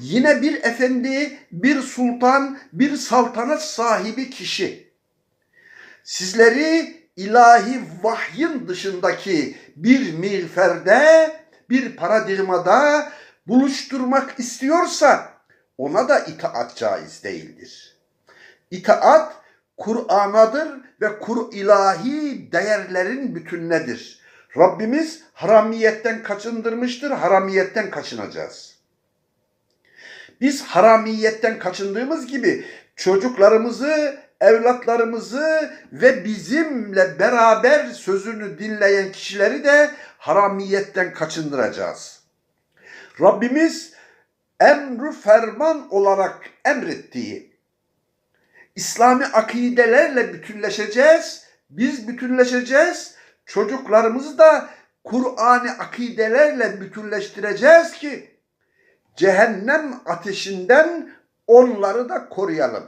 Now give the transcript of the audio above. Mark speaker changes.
Speaker 1: yine bir efendi, bir sultan, bir saltanat sahibi kişi sizleri ilahi vahyin dışındaki bir miğferde, bir paradigmada buluşturmak istiyorsa ona da itaat caiz değildir. İtaat Kur'an'adır ve kur ilahi değerlerin bütününedir. Rabbimiz haramiyetten kaçındırmıştır, haramiyetten kaçınacağız. Biz haramiyetten kaçındığımız gibi çocuklarımızı, evlatlarımızı ve bizimle beraber sözünü dinleyen kişileri de haramiyetten kaçındıracağız. Rabbimiz emru ferman olarak emrettiği İslami akidelerle bütünleşeceğiz. Biz bütünleşeceğiz. Çocuklarımızı da Kur'an'ı akidelerle bütünleştireceğiz ki cehennem ateşinden onları da koruyalım.